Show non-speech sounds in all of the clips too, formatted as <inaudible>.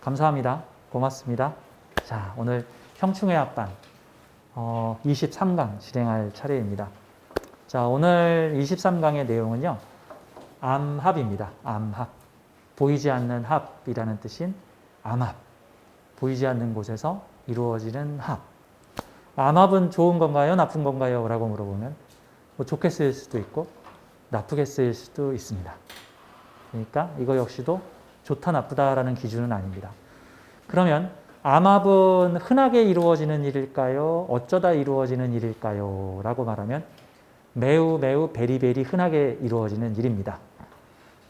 감사합니다. 고맙습니다. 자, 오늘 형충의 합반 어, 23강 진행할 차례입니다. 자, 오늘 23강의 내용은요. 암합입니다. 암합. 보이지 않는 합이라는 뜻인 암합. 보이지 않는 곳에서 이루어지는 합. 암합은 좋은 건가요? 나쁜 건가요? 라고 물어보면 뭐 좋게 쓰일 수도 있고 나쁘게 쓰일 수도 있습니다. 그러니까 이거 역시도 좋다 나쁘다라는 기준은 아닙니다. 그러면 암합은 흔하게 이루어지는 일일까요? 어쩌다 이루어지는 일일까요? 라고 말하면 매우 매우 베리베리 흔하게 이루어지는 일입니다.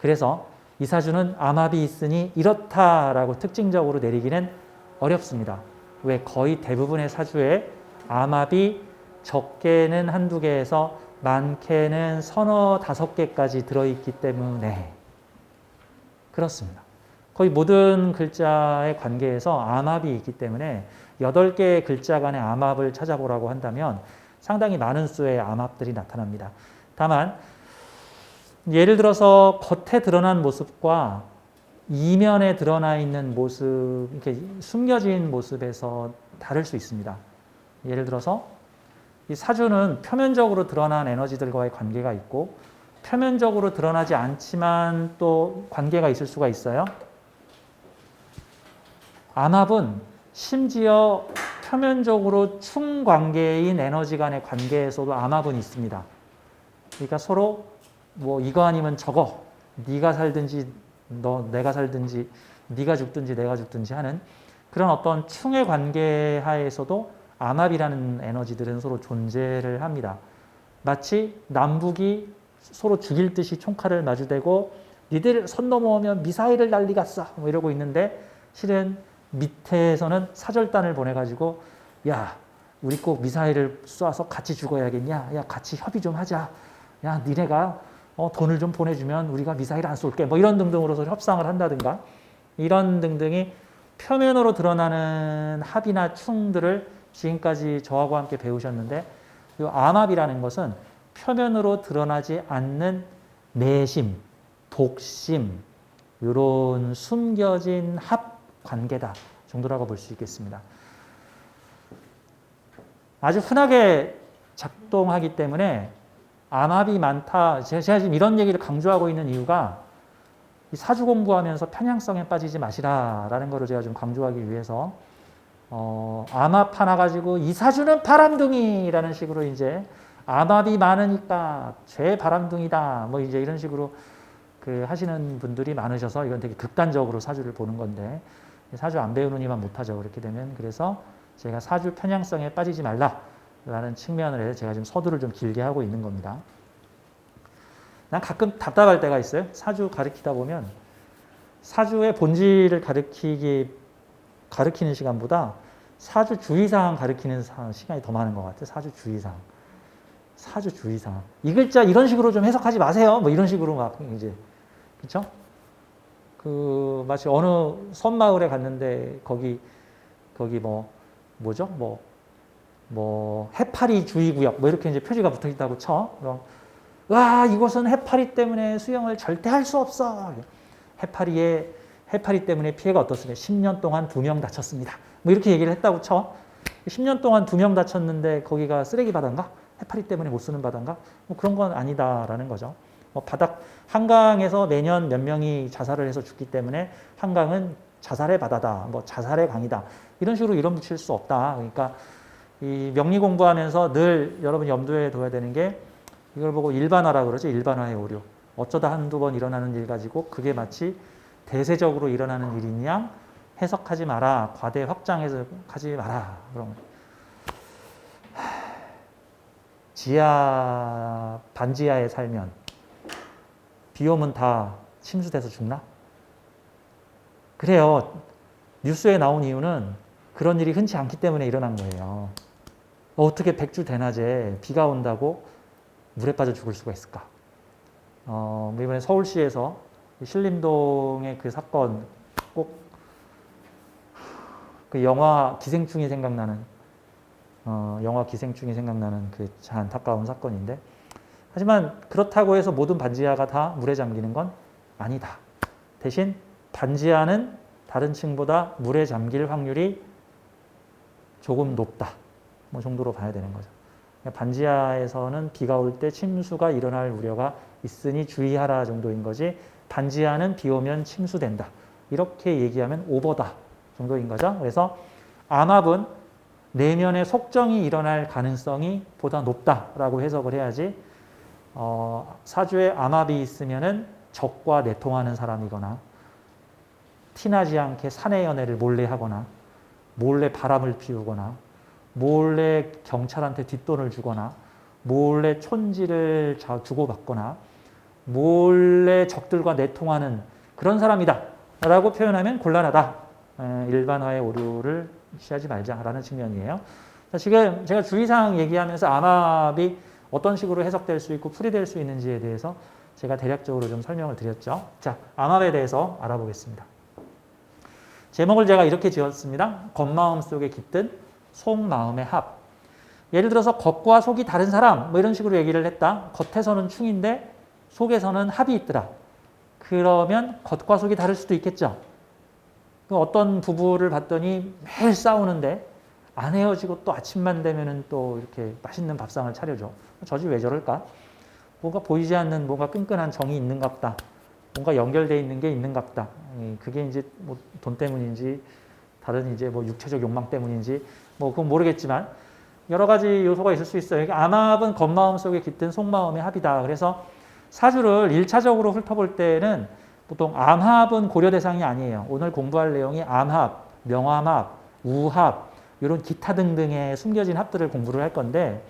그래서 이 사주는 암합이 있으니 이렇다라고 특징적으로 내리기는 어렵습니다. 왜 거의 대부분의 사주에 암합이 적게는 한두 개에서 많게는 서너 다섯 개까지 들어있기 때문에 그렇습니다. 거의 모든 글자의 관계에서 암합이 있기 때문에 여덟 개의 글자 간의 암합을 찾아보라고 한다면 상당히 많은 수의 암합들이 나타납니다. 다만 예를 들어서 겉에 드러난 모습과 이면에 드러나 있는 모습, 이렇게 숨겨진 모습에서 다를 수 있습니다. 예를 들어서 이 사주는 표면적으로 드러난 에너지들과의 관계가 있고 표면적으로 드러나지 않지만 또 관계가 있을 수가 있어요. 암합은 심지어 표면적으로 충관계인 에너지 간의 관계에서도 암합은 있습니다. 그러니까 서로 뭐 이거 아니면 저거, 네가 살든지 너 내가 살든지 네가 죽든지 내가 죽든지 하는 그런 어떤 충의 관계 하에서도 암합이라는 에너지들은 서로 존재를 합니다. 마치 남북이 서로 죽일 듯이 총칼을 마주대고 니들 선 넘어오면 미사일을 날리겠어. 뭐 이러고 있는데 실은 밑에서는 사절단을 보내가지고 야 우리 꼭 미사일을 쏴서 같이 죽어야겠냐? 야 같이 협의 좀 하자. 야 니네가 어, 돈을 좀 보내주면 우리가 미사일 안 쏠게. 뭐 이런 등등으로서 협상을 한다든가. 이런 등등이 표면으로 드러나는 합이나 충들을 지금까지 저하고 함께 배우셨는데 이 암합이라는 것은 표면으로 드러나지 않는 내심, 복심 이런 숨겨진 합 관계다 정도라고 볼 수 있겠습니다. 아주 흔하게 작동하기 때문에 암합이 많다. 제가 지금 이런 얘기를 강조하고 있는 이유가 사주 공부하면서 편향성에 빠지지 마시라라는 것을 제가 좀 강조하기 위해서 어, 암합 하나 가지고 이 사주는 바람둥이라는 식으로 이제 암합이 많으니까 죄 바람둥이다. 뭐 이제 이런 식으로 그 하시는 분들이 많으셔서 이건 되게 극단적으로 사주를 보는 건데 사주 안 배우는 이만 못하죠. 그렇게 되면 그래서 제가 사주 편향성에 빠지지 말라라는 측면을 해서 제가 지금 서두를 좀 길게 하고 있는 겁니다. 난 가끔 답답할 때가 있어요. 사주 가르치다 보면 사주의 본질을 가르치기 가르치는 시간보다 사주 주의사항 가르치는 시간이 더 많은 것 같아요. 사주 주의사항. 사주 주의사항. 이 글자 이런 식으로 좀 해석하지 마세요. 뭐 이런 식으로 막 이제 그렇죠? 그 마치 어느 섬 마을에 갔는데 거기 거기 뭐 뭐죠? 뭐 뭐 해파리 주의 구역 뭐 이렇게 이제 표지가 붙어 있다고 쳐. 그럼 와 이곳은 해파리 때문에 수영을 절대 할 수 없어. 해파리에 해파리 때문에 피해가 어떻습니까? 10년 동안 두 명 다쳤습니다. 뭐 이렇게 얘기를 했다고 쳐. 10년 동안 두 명 다쳤는데 거기가 쓰레기 바다인가? 해파리 때문에 못 쓰는 바다인가? 뭐 그런 건 아니다라는 거죠. 뭐 바닥 한강에서 매년 몇 명이 자살을 해서 죽기 때문에 한강은 자살의 바다다. 뭐 자살의 강이다. 이런 식으로 이론 붙일 수 없다. 그러니까 이 명리 공부하면서 늘 여러분 염두에 둬야 되는 게 이걸 보고 일반화라 그러죠. 일반화의 오류. 어쩌다 한두 번 일어나는 일 가지고 그게 마치 대세적으로 일어나는 양 해석하지 마라. 과대 확장해서 하지 마라. 그런 지하 반지하에 살면 비 오면 다 침수돼서 죽나? 그래요. 뉴스에 나온 이유는 그런 일이 흔치 않기 때문에 일어난 거예요. 어떻게 백주 대낮에 비가 온다고 물에 빠져 죽을 수가 있을까? 어, 뭐 이번에 서울시에서 신림동의 그 사건 꼭 그 영화 기생충이 생각나는 어, 영화 기생충이 생각나는 그 참 안타까운 사건인데 하지만 그렇다고 해서 모든 반지하가 다 물에 잠기는 건 아니다. 대신 반지하는 다른 층보다 물에 잠길 확률이 조금 높다. 뭐 정도로 봐야 되는 거죠. 반지하에서는 비가 올 때 침수가 일어날 우려가 있으니 주의하라 정도인 거지 반지하는 비 오면 침수된다. 이렇게 얘기하면 오버다 정도인 거죠. 그래서 암압은 내면의 속정이 일어날 가능성이 보다 높다라고 해석을 해야지 어, 사주에 암압이 있으면은 적과 내통하는 사람이거나 티나지 않게 사내 연애를 몰래 하거나 몰래 바람을 피우거나 몰래 경찰한테 뒷돈을 주거나 몰래 촌지를 자- 주고받거나 몰래 적들과 내통하는 그런 사람이다. 라고 표현하면 곤란하다. 에, 일반화의 오류를 취하지 말자라는 측면이에요. 자, 지금 제가 주의사항 얘기하면서 암압이 어떤 식으로 해석될 수 있고 풀이될 수 있는지에 대해서 제가 대략적으로 좀 설명을 드렸죠. 자 암압에 대해서 알아보겠습니다. 제목을 제가 이렇게 지었습니다. 겉마음 속에 깃든 속마음의 합. 예를 들어서 겉과 속이 다른 사람 뭐 이런 식으로 얘기를 했다. 겉에서는 충인데 속에서는 합이 있더라. 그러면 겉과 속이 다를 수도 있겠죠. 그 어떤 부부를 봤더니 매일 싸우는데 안 헤어지고 또 아침만 되면은 또 이렇게 맛있는 밥상을 차려줘. 저 집 왜 저럴까? 뭔가 보이지 않는 뭔가 끈끈한 정이 있는가 보다. 뭔가 연결돼 있는 게 있는가 보다. 이, 그게 이제 뭐 돈 때문인지 다른 이제 뭐 육체적 욕망 때문인지 뭐 그건 모르겠지만 여러 가지 요소가 있을 수 있어요. 암합은 겉마음 속에 깃든 속마음의 합이다. 그래서 사주를 일차적으로 훑어볼 때는 보통 암합은 고려 대상이 아니에요. 오늘 공부할 내용이 암합, 명암합, 우합 이런 기타 등등의 숨겨진 합들을 공부를 할 건데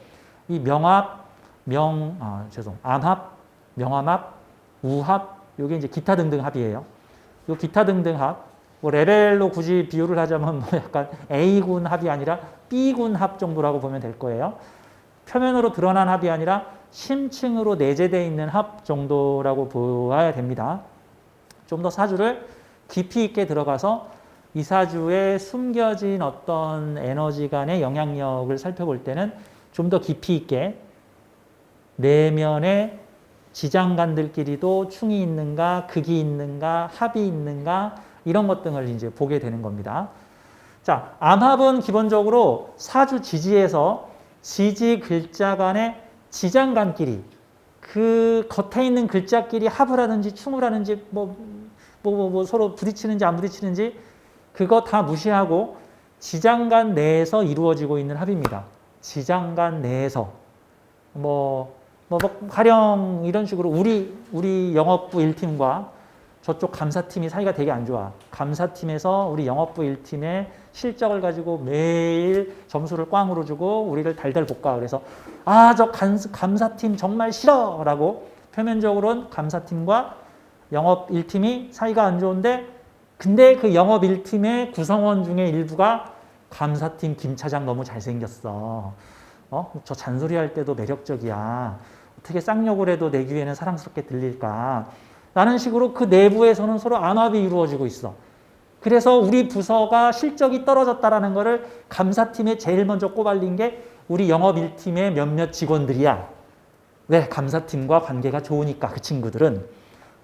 이 명합, 명, 아, 죄송, 암합, 명암합, 우합 이게 이제 기타 등등 합이에요. 이 기타 등등 합, 뭐 레벨로 굳이 비유를 하자면 뭐 약간 A군 합이 아니라 B군 합 정도라고 보면 될 거예요. 표면으로 드러난 합이 아니라 심층으로 내재되어 있는 합 정도라고 보아야 됩니다. 좀 더 사주를 깊이 있게 들어가서 이 사주에 숨겨진 어떤 에너지 간의 영향력을 살펴볼 때는 좀 더 깊이 있게 내면의 지장간들끼리도 충이 있는가, 극이 있는가, 합이 있는가 이런 것 등을 이제 보게 되는 겁니다. 자, 암합은 기본적으로 사주 지지에서 지지 글자 간의 지장간끼리 그 겉에 있는 글자끼리 합을 하든지 충을 하는지 뭐, 뭐, 뭐, 뭐 서로 부딪히는지 안 부딪히는지 그거 다 무시하고 지장간 내에서 이루어지고 있는 합입니다. 지장간 내에서 뭐, 뭐, 뭐 가령 이런 식으로 우리 우리 영업부 1팀과 저쪽 감사팀이 사이가 되게 안 좋아. 감사팀에서 우리 영업부 1팀의 실적을 가지고 매일 점수를 꽝으로 주고 우리를 달달 볶아. 그래서 아, 저 감사팀 정말 싫어! 라고 표면적으로는 감사팀과 영업 1팀이 사이가 안 좋은데 근데 그 영업 1팀의 구성원 중에 일부가 감사팀 김 차장 너무 잘생겼어. 어? 저 잔소리 할 때도 매력적이야. 어떻게 쌍욕을 해도 내 귀에는 사랑스럽게 들릴까? 라는 식으로 그 내부에서는 서로 암압이 이루어지고 있어. 그래서 우리 부서가 실적이 떨어졌다라는 것을 감사팀에 제일 먼저 꼬발린 게 우리 영업 1팀의 몇몇 직원들이야. 왜? 감사팀과 관계가 좋으니까 그 친구들은.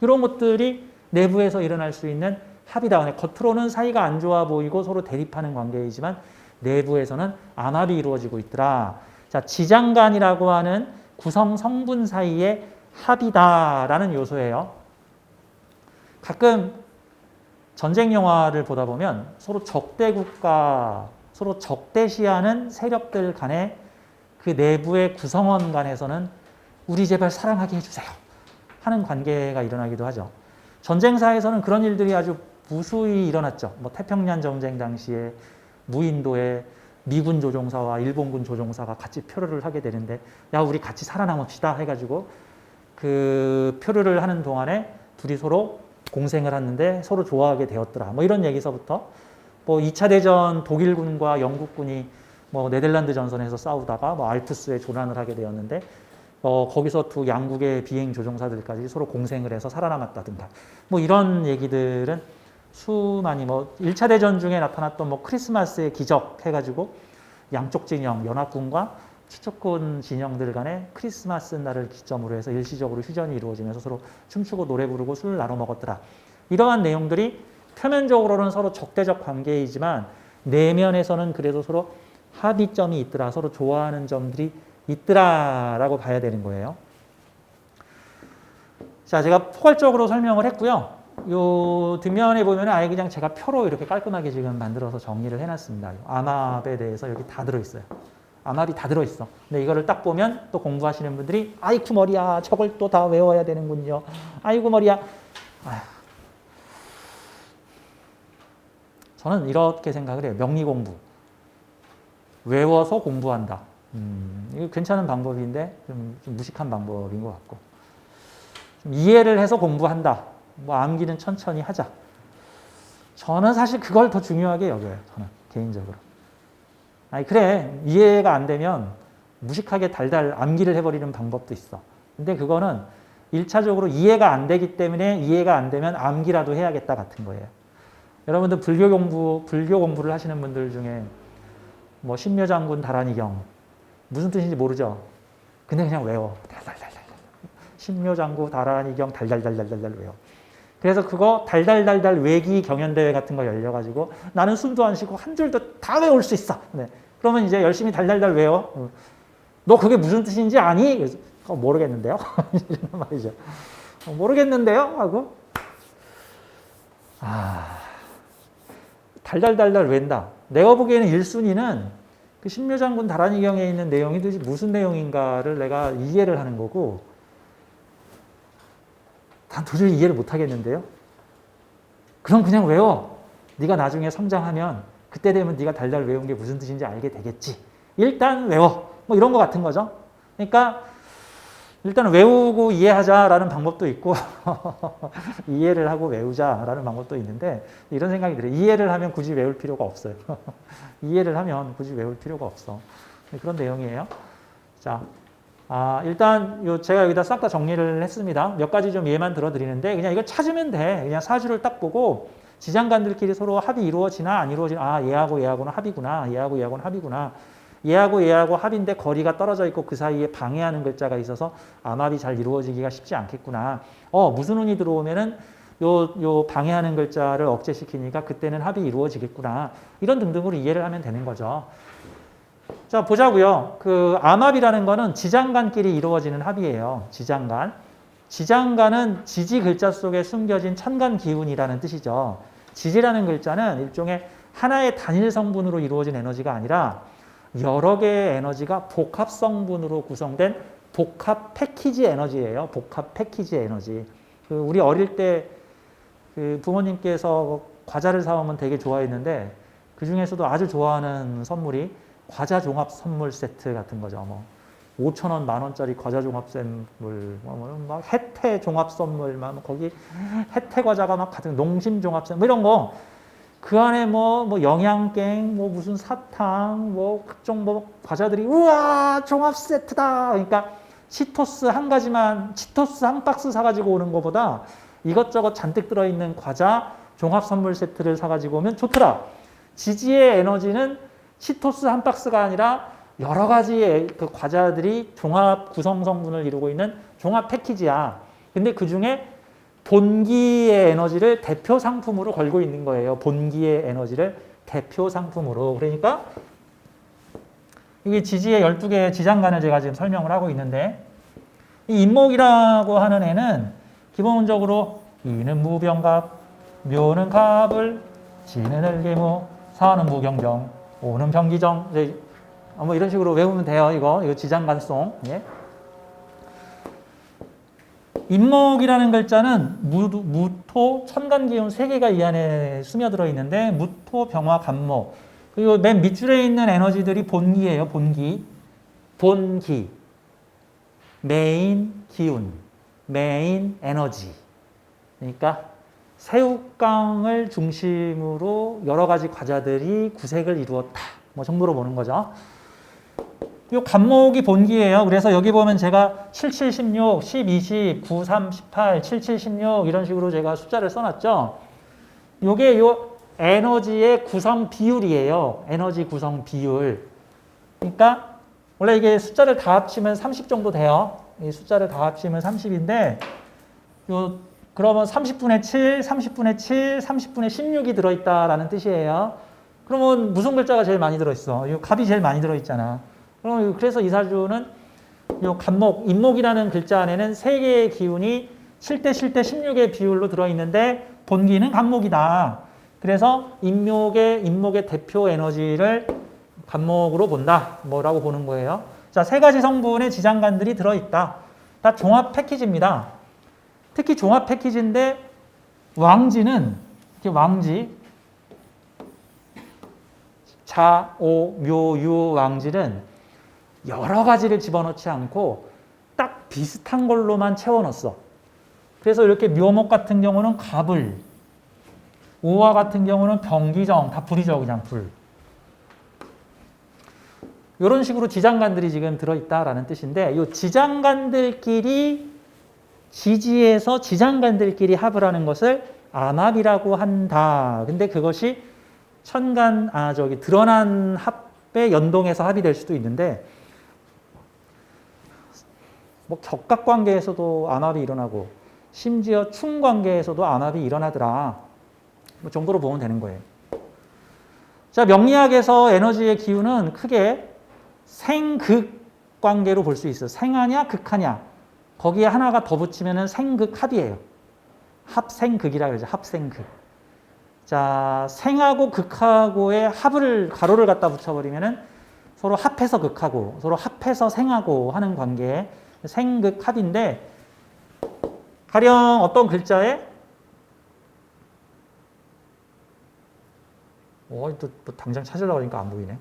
이런 것들이 내부에서 일어날 수 있는 합이다. 겉으로는 사이가 안 좋아 보이고 서로 대립하는 관계이지만 내부에서는 암압이 이루어지고 있더라. 자, 지장간이라고 하는 구성 성분 사이의 합이다라는 요소예요. 가끔 전쟁 영화를 보다 보면 서로 적대 국가, 서로 적대시하는 세력들 간의 그 내부의 구성원 간에서는 우리 제발 사랑하게 해주세요. 하는 관계가 일어나기도 하죠. 전쟁사에서는 그런 일들이 아주 무수히 일어났죠. 뭐 태평양 전쟁 당시에 무인도에 미군 조종사와 일본군 조종사가 같이 표류를 하게 되는데 야 우리 같이 살아남읍시다 해가지고 그 표류를 하는 동안에 둘이 서로 공생을 하는데 서로 좋아하게 되었더라. 뭐 이런 얘기서부터 뭐 2차 대전 독일군과 영국군이 뭐 네덜란드 전선에서 싸우다가 뭐 알프스에 조난을 하게 되었는데 어 거기서 두 양국의 비행 조종사들까지 서로 공생을 해서 살아남았다든가 뭐 이런 얘기들은 수많이 뭐 1차 대전 중에 나타났던 뭐 크리스마스의 기적 해가지고 양쪽 진영, 연합군과 추적군 진영들 간에 크리스마스 날을 기점으로 해서 일시적으로 휴전이 이루어지면서 서로 춤추고 노래 부르고 술을 나눠 먹었더라. 이러한 내용들이 표면적으로는 서로 적대적 관계이지만 내면에서는 그래도 서로 합의점이 있더라. 서로 좋아하는 점들이 있더라라고 봐야 되는 거예요. 자, 제가 포괄적으로 설명을 했고요. 요 뒷면에 보면 아예 그냥 제가 표로 이렇게 깔끔하게 지금 만들어서 정리를 해놨습니다. 암압에 대해서 여기 다 들어있어요. 암압이 다 들어있어. 근데 이거를 딱 보면 또 공부하시는 분들이 아이쿠 머리야 저걸 또 다 외워야 되는군요. 아이고 머리야. 저는 이렇게 생각을 해요. 명리 공부. 외워서 공부한다. 음, 이거 괜찮은 방법인데 좀, 좀 무식한 방법인 것 같고. 좀 이해를 해서 공부한다. 뭐 암기는 천천히 하자. 저는 사실 그걸 더 중요하게 여겨요. 저는 개인적으로. 아니 그래 이해가 안 되면 무식하게 달달 암기를 해버리는 방법도 있어. 근데 그거는 일차적으로 이해가 안 되기 때문에 이해가 안 되면 암기라도 해야겠다 같은 거예요. 여러분들 불교 공부 불교 공부를 하시는 분들 중에 뭐 신묘장군 다란이경 무슨 뜻인지 모르죠. 근데 그냥 외워. 달달달달. 신묘장구 다란이경 달달달달달달 외워. 그래서 그거 달달달달 외기 경연대회 같은 거 열려가지고 나는 숨도 안 쉬고 한 줄도 다 외울 수 있어. 네. 그러면 이제 열심히 달달달 외워. 어. 너 그게 무슨 뜻인지 아니? 그래서 어, 모르겠는데요. 이런 <laughs> 말이죠. 어, 모르겠는데요? 하고 아 달달달달 웬다. 내가 보기에는 1순위는 그 신묘장군 다란이경에 있는 내용이 도대체 무슨 내용인가를 내가 이해를 하는 거고 난 도저히 이해를 못 하겠는데요. 그럼 그냥 외워. 네가 나중에 성장하면 그때 되면 네가 달달 외운 게 무슨 뜻인지 알게 되겠지. 일단 외워. 뭐 이런 거 같은 거죠. 그러니까 일단 외우고 이해하자라는 방법도 있고 <laughs> 이해를 하고 외우자라는 방법도 있는데 이런 생각이 들어요. 이해를 하면 굳이 외울 필요가 없어요. <laughs> 이해를 하면 굳이 외울 필요가 없어. 그런 내용이에요. 자, 아, 일단 요 제가 여기다 싹 다 정리를 했습니다. 몇 가지 좀 예만 들어드리는데 그냥 이걸 찾으면 돼. 그냥 사주를 딱 보고 지장간들끼리 서로 합이 이루어지나 안 이루어지나 아 얘하고 얘하고는 합이구나. 얘하고 얘하고는 합이구나. 얘하고 얘하고 합인데 거리가 떨어져 있고 그 사이에 방해하는 글자가 있어서 암합이 잘 이루어지기가 쉽지 않겠구나. 어 무슨 운이 들어오면은 요, 요 방해하는 글자를 억제시키니까 그때는 합이 이루어지겠구나. 이런 등등으로 이해를 하면 되는 거죠. 자, 보자고요. 그 암합이라는 거는 지장간끼리 이루어지는 합이에요. 지장간. 지장간은 지지 글자 속에 숨겨진 천간 기운이라는 뜻이죠. 지지라는 글자는 일종의 하나의 단일 성분으로 이루어진 에너지가 아니라 여러 개의 에너지가 복합 성분으로 구성된 복합 패키지 에너지예요. 복합 패키지 에너지. 그 우리 어릴 때 그 부모님께서 과자를 사오면 되게 좋아했는데 그 중에서도 아주 좋아하는 선물이 과자 종합 선물 세트 같은 거죠. 뭐 5천 원, 만 원짜리 과자 종합 선물, 뭐, 막 혜태 종합 선물, 막 거기 혜태 과자가 막 가득 농심 종합 선물 뭐 이런 거. 그 안에 뭐, 뭐 영양갱, 뭐 무슨 사탕, 뭐 각종 뭐 과자들이 우와 종합 세트다. 그러니까 치토스 한 가지만 치토스 한 박스 사가지고 오는 것보다 이것저것 잔뜩 들어있는 과자 종합 선물 세트를 사가지고 오면 좋더라. 지지의 에너지는 치토스 한 박스가 아니라 여러 가지의 그 과자들이 종합 구성 성분을 이루고 있는 종합 패키지야. 근데 그 중에 본기의 에너지를 대표 상품으로 걸고 있는 거예요. 본기의 에너지를 대표 상품으로. 그러니까 이게 지지의 12개의 지장간을 제가 지금 설명을 하고 있는데 이 인목이라고 하는 애는 기본적으로 이는 무병갑, 묘는 갑을, 지는 을개무, 사는 무경정, 오는 병기정. 이제 뭐 이런 식으로 외우면 돼요. 이거 이거 지장간송. 예. 인목이라는 글자는 무, 무토, 천간기운 세 개가 이 안에 스며들어 있는데 무토, 병화, 간목 그리고 맨 밑줄에 있는 에너지들이 본기예요. 본기, 본기, 메인 기운, 메인 에너지. 그러니까 새우깡을 중심으로 여러 가지 과자들이 구색을 이루었다. 뭐 정도로 보는 거죠. 이 간목이 본기예요. 그래서 여기 보면 제가 7, 7, 16, 10, 20, 9, 3, 18, 7, 7, 16 이런 식으로 제가 숫자를 써놨죠. 이게 요 에너지의 구성 비율이에요. 에너지 구성 비율. 그러니까 원래 이게 숫자를 다 합치면 30 정도 돼요. 이 숫자를 다 합치면 30인데 요 그러면 30분의 7, 30분의 7, 30분의 16이 들어있다라는 뜻이에요. 그러면 무슨 글자가 제일 많이 들어있어? 이 갑이 제일 많이 들어있잖아. 그럼 그래서 이 사주는 요 간목, 인목이라는 글자 안에는 세 개의 기운이 7대 7대 16의 비율로 들어있는데 본기는 간목이다. 그래서 인목의 인목의 대표 에너지를 간목으로 본다. 뭐라고 보는 거예요. 자, 세 가지 성분의 지장간들이 들어있다. 다 종합 패키지입니다. 특히 종합 패키지인데 왕지는 왕지 자, 오, 묘, 유 왕지는 여러 가지를 집어넣지 않고 딱 비슷한 걸로만 채워넣었어. 그래서 이렇게 묘목 같은 경우는 갑을, 오화 같은 경우는 병기정, 다 불이죠, 그냥 불. 이런 식으로 지장간들이 지금 들어있다라는 뜻인데, 이 지장간들끼리 지지에서 지장간들끼리 합을 하는 것을 암합이라고 한다. 근데 그것이 천간, 아, 저기, 드러난 합에 연동해서 합이 될 수도 있는데, 뭐 격각 관계에서도 암합이 일어나고, 심지어 충 관계에서도 암합이 일어나더라. 뭐 정도로 보면 되는 거예요. 자, 명리학에서 에너지의 기운은 크게 생극 관계로 볼 수 있어요. 생하냐, 극하냐. 거기에 하나가 더 붙이면은 생극합이에요. 합생극이라 그러죠. 합생극. 자, 생하고 극하고의 합을 가로를 갖다 붙여버리면은 서로 합해서 극하고 서로 합해서 생하고 하는 관계 생극합인데 가령 어떤 글자에 어, 또, 또 당장 찾으려고 하니까 안 보이네.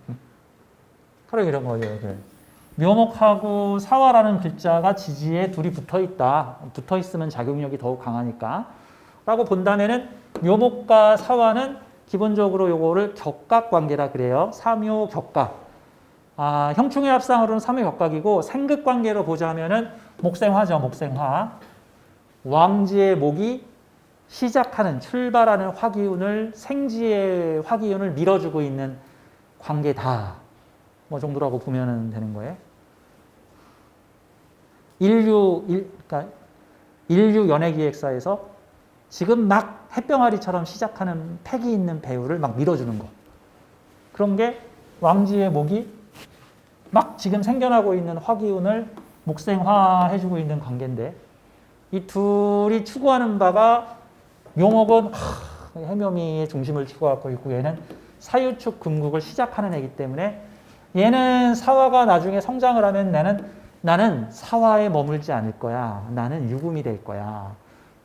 가령 이런 거예요. 이렇게. 묘목하고 사화라는 글자가 지지에 둘이 붙어 있다. 붙어 있으면 작용력이 더욱 강하니까. 라고 본다면은 묘목과 사화는 기본적으로 요거를 격각 관계라 그래요. 삼요 격각. 아, 형충의 합상으로는 삼요 격각이고 생극 관계로 보자면은 목생화죠. 목생화. 왕지의 목이 시작하는 출발하는 화기운을 생지의 화기운을 밀어주고 있는 관계다. 뭐 정도라고 보면 되는 거예요. 인류 일, 그러니까 인류 연예기획사에서 지금 막 햇병아리처럼 시작하는 패기 있는 배우를 막 밀어주는 거. 그런 게 왕지의 목이 막 지금 생겨나고 있는 화기운을 목생화해주고 있는 관계인데 이 둘이 추구하는 바가 하, 해묘미의 중심을 추구하고 있고 얘는 사유축 금국을 시작하는 애기 때문에 얘는 사화가 나중에 성장을 하면 나는 나는 사화에 머물지 않을 거야. 나는 유금이 될 거야.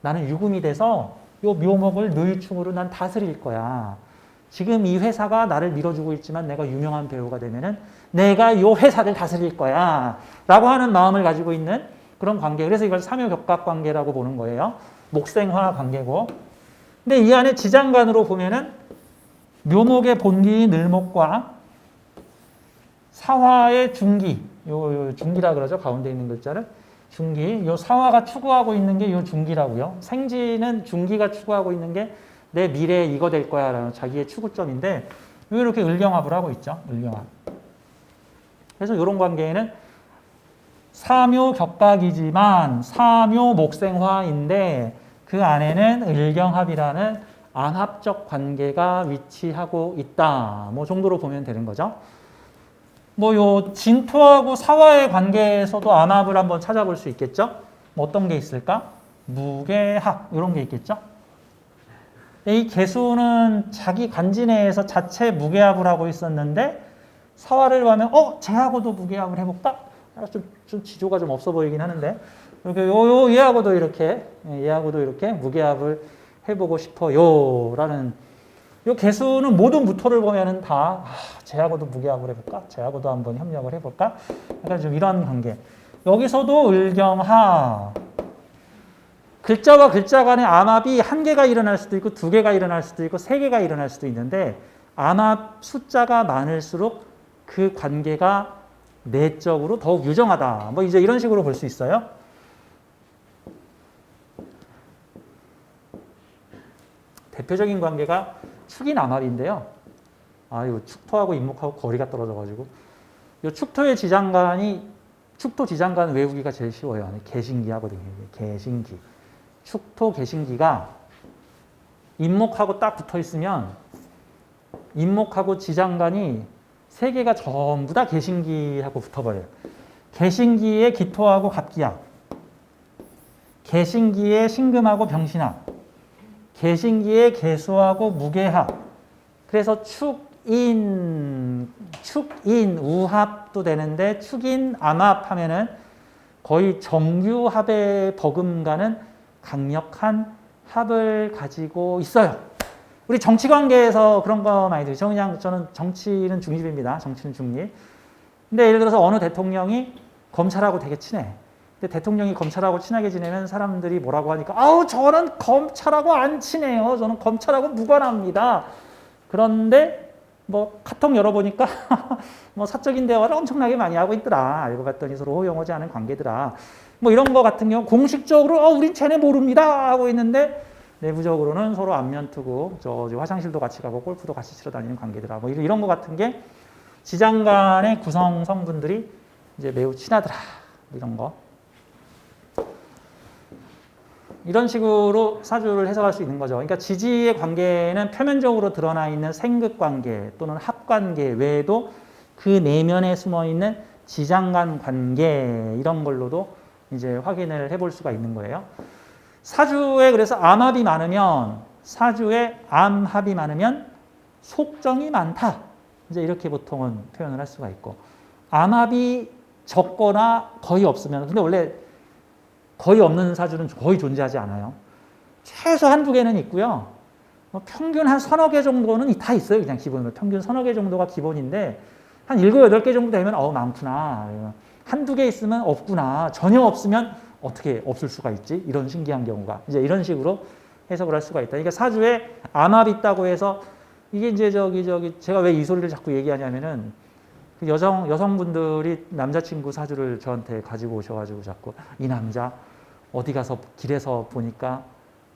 나는 유금이 돼서 요 묘목을 묘유충으로 난 다스릴 거야. 지금 이 회사가 나를 밀어주고 있지만 내가 유명한 배우가 되면은 내가 요 회사를 다스릴 거야. 라고 하는 마음을 가지고 있는 그런 관계. 그래서 이걸 삼요격각 관계라고 보는 거예요. 목생화 관계고. 근데 이 안에 지장간으로 보면은 묘목의 본기 늘목과 사화의 중기, 요, 요 중기라 그러죠. 가운데 있는 글자를. 중기. 요 사화가 추구하고 있는 게 요 중기라고요. 생지는 중기가 추구하고 있는 게 내 미래에 이거 될 거야 라는 자기의 추구점인데 이렇게 을경합을 하고 있죠. 을경합. 그래서 이런 관계에는 사묘 격각이지만 사묘 목생화인데 그 안에는 을경합이라는 안합적 관계가 위치하고 있다. 뭐 정도로 보면 되는 거죠. 뭐 요 진토하고 사화의 관계에서도 안합을 한번 찾아볼 수 있겠죠. 뭐 어떤 게 있을까? 무게합 이런 게 있겠죠. 이 개수는 자기 관지 내에서 자체 무게합을 하고 있었는데 사화를 보면 어 쟤하고도 무게합을 해볼까? 좀, 좀 지조가 좀 없어 보이긴 하는데 이렇게 요, 요 얘하고도 이렇게 예, 얘하고도 이렇게 무게합을 해보고 싶어요 라는 요 개수는 모든 무토를 보면은 다 아, 쟤하고도 무게합을 해볼까? 쟤하고도 한번 협력을 해볼까? 약간 좀 이런 관계. 여기서도 을경하 글자와 글자 간의 암합이 한 개가 일어날 수도 있고 두 개가 일어날 수도 있고 세 개가 일어날 수도 있는데 암합 숫자가 많을수록 그 관계가 내적으로 더욱 유정하다. 뭐 이제 이런 식으로 볼 수 있어요. 대표적인 관계가 축인 암합인데요. 아, 이거 축토하고 임목하고 거리가 떨어져가지고 요 축토의 지장간이 축토 지장간 외우기가 제일 쉬워요. 개신기 하거든요. 개신기. 축토 개신기가 임목하고 딱 붙어 있으면 임목하고 지장간이 세 개가 전부 다 개신기하고 붙어버려요. 개신기의 기토하고 갑기약, 개신기의 신금하고 병신학, 개신기의 개수하고 무게합. 그래서 축인, 축인 우합도 되는데 축인 암합 하면은 거의 정규합에 버금가는 강력한 합을 가지고 있어요. 우리 정치 관계에서 그런 거 많이 들죠. 그냥 저는 정치는 중립입니다. 정치는 중립. 근데 예를 들어서 어느 대통령이 검찰하고 되게 친해. 대통령이 검찰하고 친하게 지내면 사람들이 뭐라고 하니까 아우 저는 검찰하고 안 친해요. 저는 검찰하고 무관합니다. 그런데 뭐 카톡 열어보니까 <laughs> 뭐 사적인 대화를 엄청나게 많이 하고 있더라. 알고 봤더니 서로 호용하지 않은 관계더라. 뭐 이런 거 같은 경우 공식적으로 어 우린 쟤네 모릅니다 하고 있는데 내부적으로는 서로 안면 투고 저, 저 화장실도 같이 가고 골프도 같이 치러 다니는 관계더라. 뭐 이런, 거 같은 게 지장 간의 구성 성분들이 이제 매우 친하더라. 뭐 이런 거. 이런 식으로 사주를 해석할 수 있는 거죠. 그러니까 지지의 관계는 표면적으로 드러나 있는 생극 관계 또는 합 관계 외에도 그 내면에 숨어 있는 지장간 관계 이런 걸로도 이제 확인을 해볼 수가 있는 거예요. 사주에 그래서 암합이 많으면 사주에 암합이 많으면 속정이 많다. 이제 이렇게 보통은 표현을 할 수가 있고 암합이 적거나 거의 없으면 근데 원래 거의 없는 사주는 거의 존재하지 않아요. 최소 한두 개는 있고요. 뭐 평균 한 서너 개 정도는 다 있어요. 그냥 기본으로. 평균 서너 개 정도가 기본인데 한 일곱, 여덟 개 정도 되면 어 많구나. 한두 개 있으면 없구나. 전혀 없으면 어떻게 없을 수가 있지? 이런 신기한 경우가. 이제 이런 식으로 해석을 할 수가 있다. 그러니까 사주에 암합이 있다고 해서 이게 이제 저기 저기 제가 왜 이 소리를 자꾸 얘기하냐면은 그 여성 여성분들이 남자친구 사주를 저한테 가지고 오셔가지고 자꾸 이 남자 어디 가서 길에서 보니까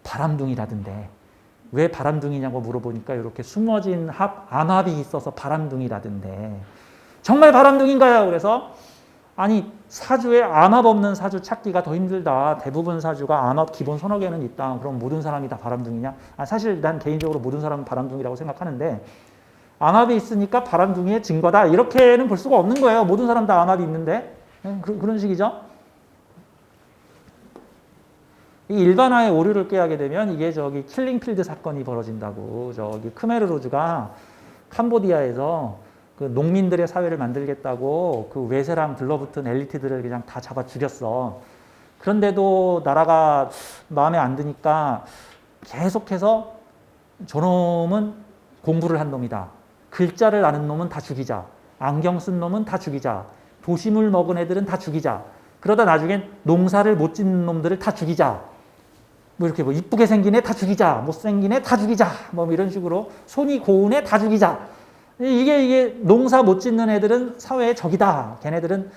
바람둥이라던데 왜 바람둥이냐고 물어보니까 이렇게 숨어진 합 암합이 있어서 바람둥이라던데 정말 바람둥인가요? 그래서 아니 사주에 암합 없는 사주 찾기가 더 힘들다. 대부분 사주가 암합 기본 서너 개는 있다. 그럼 모든 사람이 다 바람둥이냐? 아, 사실 난 개인적으로 모든 사람은 바람둥이라고 생각하는데 암합이 있으니까 바람둥이의 증거다. 이렇게는 볼 수가 없는 거예요. 모든 사람 다 암합이 있는데 그, 그런 식이죠. 이 일반화의 오류를 꾀하게 되면 이게 저기 킬링필드 사건이 벌어진다고 저기 크메르로즈가 캄보디아에서 그 농민들의 사회를 만들겠다고 그 외세랑 들러붙은 엘리트들을 그냥 다 잡아 죽였어. 그런데도 나라가 마음에 안 드니까 계속해서 저놈은 공부를 한 놈이다. 글자를 아는 놈은 다 죽이자. 안경 쓴 놈은 다 죽이자. 도심을 먹은 애들은 다 죽이자. 그러다 나중엔 농사를 못 짓는 놈들을 다 죽이자. 뭐 이렇게 뭐 이쁘게 생긴 애 다 죽이자. 못생긴 애 다 죽이자. 뭐 이런 식으로 손이 고운 애 다 죽이자. 이게 이게 농사 못 짓는 애들은 사회의 적이다. 걔네들은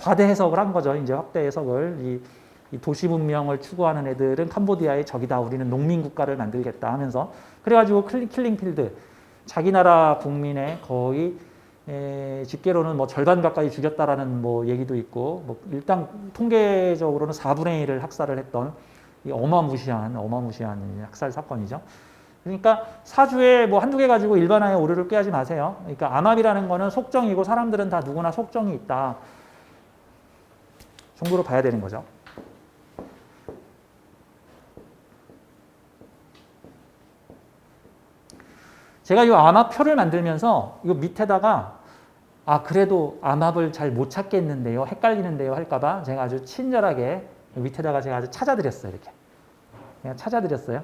과대 해석을 한 거죠. 이제 확대 해석을 이, 이 도시 문명을 추구하는 애들은 캄보디아의 적이다. 우리는 농민 국가를 만들겠다 하면서 그래가지고 킬링필드 자기 나라 국민의 거의 에, 집계로는 뭐 절반 가까이 죽였다라는 뭐 얘기도 있고 뭐 일단 통계적으로는 4분의 1을 학살을 했던 이 어마무시한 어마무시한 학살 사건이죠. 그러니까 사주에 뭐 한두 개 가지고 일반화의 오류를 꾀하지 마세요. 그러니까 암합이라는 거는 속정이고 사람들은 다 누구나 속정이 있다. 정도로 봐야 되는 거죠. 제가 이 암합표를 만들면서 이 밑에다가 아 그래도 암합을 잘 못 찾겠는데요, 헷갈리는데요 할까봐 제가 아주 친절하게 밑에다가 제가 아주 찾아드렸어요 이렇게. 그냥 찾아드렸어요.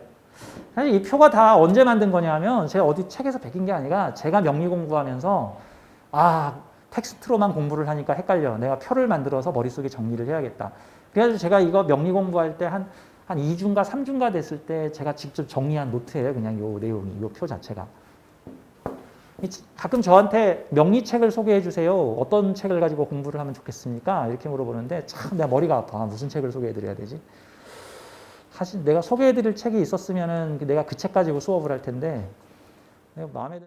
사실 이 표가 다 언제 만든 거냐면 제가 어디 책에서 베낀 게 아니라 제가 명리 공부하면서 아 텍스트로만 공부를 하니까 헷갈려. 내가 표를 만들어서 머릿속에 정리를 해야겠다. 그래가지고 제가 이거 명리 공부할 때 한 한 2주인가 3주인가 됐을 때 제가 직접 정리한 노트예요. 그냥 요 내용이, 요 표 자체가. 가끔 저한테 명리책을 소개해 주세요. 어떤 책을 가지고 공부를 하면 좋겠습니까? 이렇게 물어보는데 참 내가 머리가 아파. 무슨 책을 소개해 드려야 되지? 사실 내가 소개해 드릴 책이 있었으면은 내가 그 책 가지고 수업을 할 텐데 내가 마음에